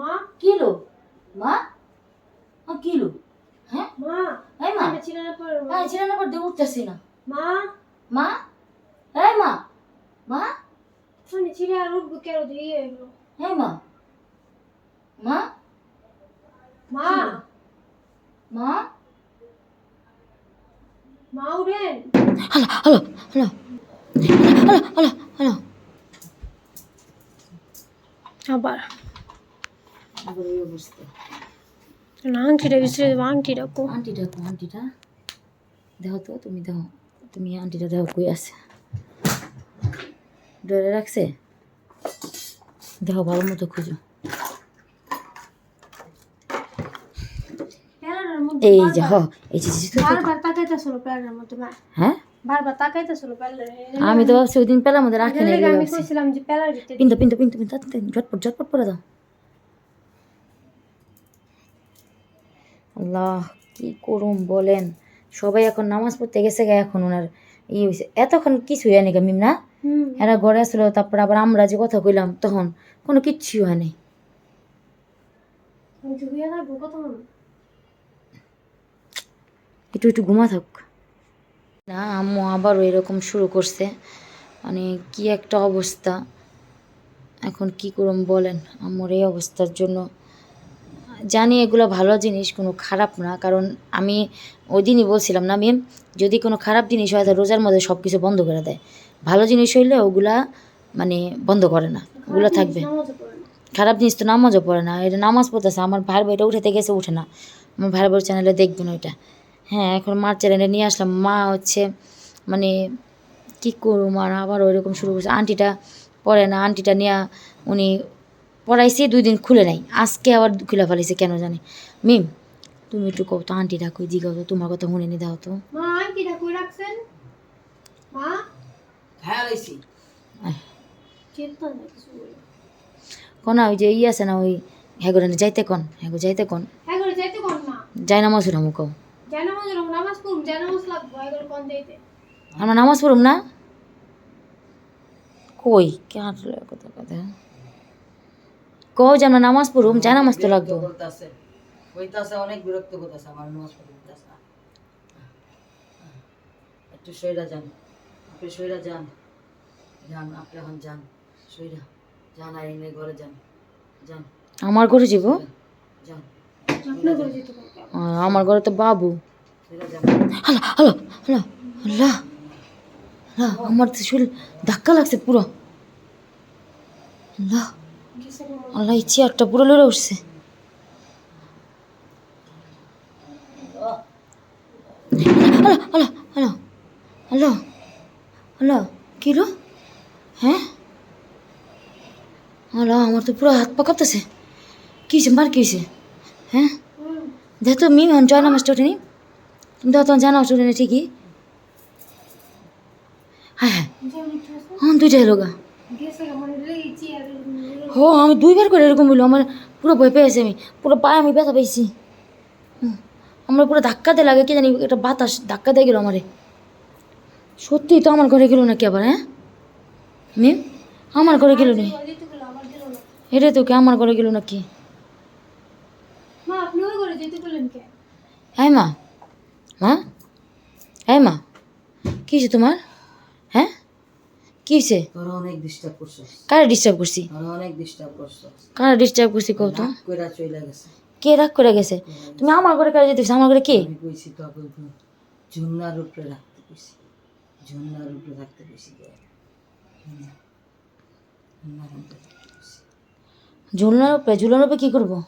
মা কিলো। মা? আ, কিলো। হ্যাঁ? মা। এই মা। পর হ্যাঁ ছিল পর দিয়ে উঠতেছি না। মা। মা? এই মা। মা? আমি ছিল আর উঠবো কেন দিয়ে? এলো এই মা। মা? মা? মা? মা উঠেন। Hello hello hello. Hello hello hello. আবার। আবার এই অবস্থা আংটিটা বিছড়ে দেবো আংটিটা কো। আন্টিটা কো আন্টিটা দেখো তো তুমি দেখো তুমি আন্টিটা দেখো কই আছে? ডরে রাখছে? দেখো ভালো মতো খুঁজো। এই যে হ এই যে যে- যে- বারবার তাকাইতেছিল প্যারার মধ্যে হ্যাঁ? বারবার তাকাইতেছিল প্যারার আমি তো ভাবছি ওই দিন পেলার মধ্যে রাখি না আমি কইছিলাম যে প্যারার ভিতরে পিন্তো পিন্তো পিন্তো পিন্তো তাড়াতাড়ি, ঝটপট ঝটপট করে দাও। আল্লাহ কি করুম বলেন। সবাই এখন নামাজ পড়তে গেছে গা এখন ওনার ই হয়েছে এতক্ষণ কিছু হয়নি গা মিম না এরা ঘরে আসলো তারপর আবার আমরা যে কথা কইলাম তখন কোনো কিচ্ছু থাকব কত একটু একটু ঘুমা থাক। না আম্মু আবারও এরকম শুরু করছে। মানে কি একটা অবস্থা। এখন কি করুম বলেন আম্মুর এই অবস্থার জন্য। জানি এগুলো ভালো জিনিস কোনো খারাপ না। কারণ আমি ওই দিনই বলছিলাম না মেম যদি কোনো খারাপ জিনিস হয় তাহলে রোজার মধ্যে সব কিছু বন্ধ করে দেয় ভালো জিনিস হইলে ওগুলা মানে বন্ধ করে না। ওগুলো থাকবে। খারাপ জিনিস তো নামাজও পড়ে না। এটা নামাজ পড়তেছে। আমার ভাইয়ের বইটা উঠেতে গেছে উঠে না। আমার ভাইয়ের বই চ্যানেলে দেখবেন ওইটা। হ্যাঁ এখন মার চ্যানেলে নিয়ে আসলাম। মা হচ্ছে মানে কী করব মার আবার ওইরকম শুরু করছে। আন্টিটা পড়ে না। আন্টিটা নিয়ে উনি পড়াইছে দুই দিন খুলে নাই। আজকে আবার খুলে ফেলাইছে কেন জানি। মিম তুমি একটু কও তো আন্টিটা কই জিগাও তো তোমার কথা শুনে নি দাও তো। মা রাখছেন? বলে। কোনা ওই যে ই আছে না ওই হ্যাঁ যাইতে কন হ্যাঁ যাইতে কন। হ্যাঁ যাইতে কোন মা? যাই নামাজ উঠামু কও। জানামাজ নামাজ পড়ুম জানামাজ লাগবো হ্যাঁ কোন যাইতে। আমরা নামাজ পড়ুম না? কই কে হাঁটলো কথা কথা কও যে আমরা নামাজ পড়ুম যা নামাজ তো লাগবো। অনেক বিরক্ত করতেছে আমার নামাজ পড়তেছে একটু সইরা যান আপনি যান। যান আপনি এখন যান সইরা। যান আর এনে ঘরে যান। যান। আমার ঘরে যাব? যান। আমার ঘরে তো বাবু। হ্যালো হ্যালো হ্যালো আল্লাহ আল্লাহ আমার তো শরীর ধাক্কা লাগছে পুরো। আল্লাহ আল্লাহ, এই চেয়ারটা পুরো লড়ে উঠছে। Hello hello hello hello hello কী রো? হ্যাঁ? হ্যালো আমার তো পুরো হাত পা কাঁপতেছে। কী হয়েছে মার কী হয়েছে হ্যাঁ? দেখ তো মি হন জয় নামাজটা ওঠেনি তুমি তো জানাও ওঠেনি ঠিকই। হ্যাঁ হ্যাঁ। হ্যাঁ দুইটা এলো গা গেছে আমার লেগে। হো আমি দুইবার করে এরকম বলল আমার পুরো ভয় পেয়েছি আমি পুরো পায়ে আমি ব্যথা পেয়েছি। আমার পুরো ধাক্কা দিয়ে লাগে কি জানি একটা বাতাস ধাক্কা দিয়ে গেলো আমারে। সত্যি তো আমার ঘরে গেলো নাকি আবার হ্যাঁ? মেম আমার ঘরে গেলো না এটা তো কি আমার ঘরে গেলো নাকি? হ্যাঁ মা মা হ্যাঁ মা কী তোমার? কী তোরা অনেক ডিস্টার্ব করছ। কারা ডিস্টার্ব করছি? তোরা অনেক ডিস্টার্ব করছ। কারা ডিস্টার্ব করছি কও তো? কইরা চইলা গেছে। কে রাগ করে গেছে? তুমি আমার ঘরে কারা যেতে আমার ঘরে কে? আমি কইছি তো উপরে ঝুন্নার উপরে রাখতে কইছি হুম। ঝুন্নার উপরে রাখতে কইছি। ঝুলনার উপরে? ঝুলনার উপরে কী করব?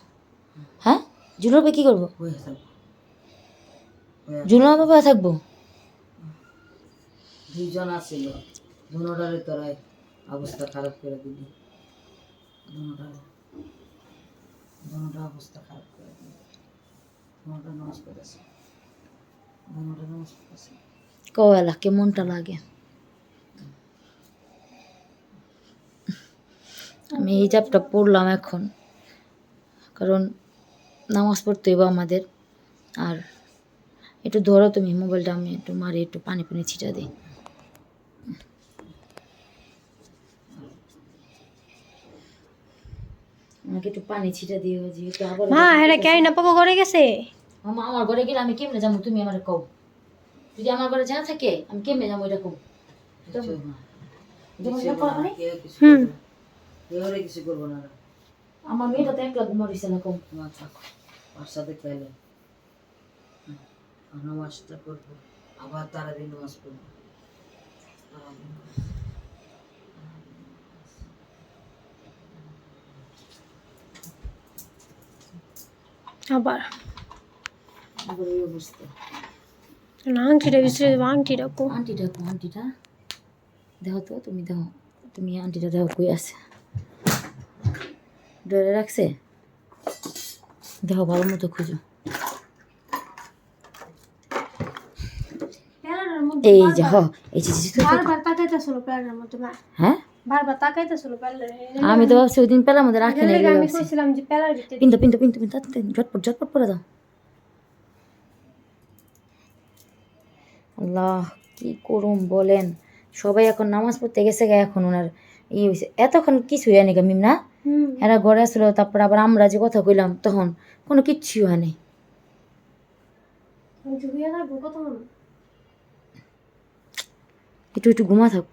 হ্যাঁ? ঝুলনার উপরে কী করব? ঝুলনার উপরে থাকব? দুইজন আছিল। দুটারে তোরাই অবস্থা খারাপ করে দিলি। দুটারে দুটা অবস্থা খারাপ করে দিলি। দুটা নামাজ পড়েছে। দুটা নামাজ পড়েছে। কয়লা কেমনটা লাগে? আমি এই জাপটা পড়লাম এখন। কারণ নামাজ পড়তে হইব আমাদের। আর একটু ধরো তুমি মোবাইলটা, আমি একটু মারি একটু পানি পানি ছিটা দিই। আমাকে একটু পানি ছিটা দিও যেহেতু আবার মা এটা কে না পাবো ঘরে গেছে? মামা আমার ঘরে গেলে আমি কেমনে যাব? তুমি আমার কও। যদি আমার ঘরে যা থাকে আমি কেমনে যাব এটা কও। হুম। কিছু করব না। আমার মেয়েটা তো একলা ঘুমারিছে না কম ওর সাথে খেলে। নামাজটা করব আবার তারাবি নামাজ পড়ব। আবার। আবার এই অবস্থা। না আংটিটা বিছড়ে দেবো আংটিটা কো। আন্টিটা কো আন্টিটা। দেখো তো তুমি দেখো তুমি আন্টিটা দেখো কই আছে? ধরে রাখছে? দেখো ভালো মতো খুঁজো। এই যে হ এই যে হ্যাঁ? বারবার তাকাইতেছিল আমি তো ভাবছি ওই দিন পেলার মধ্যে রাখি না আমি কইছিলাম যে প্যারার ভিতরে পিন্তো পিন্তো পিন্তো পিন্তো তাড়াতাড়ি, ঝটপট ঝটপট দাও। আল্লাহ কি করুম বলেন। সবাই এখন নামাজ পড়তে গেছে গা এখন ওনার ই হয়েছে এতক্ষণ কিছু হয়নি গা মিম না? এরা ঘরে আসলো তারপর আবার আমরা যে কথা কইলাম তখন কোনো কিচ্ছু হয় মনে একটু একটু ঘুমা থাক।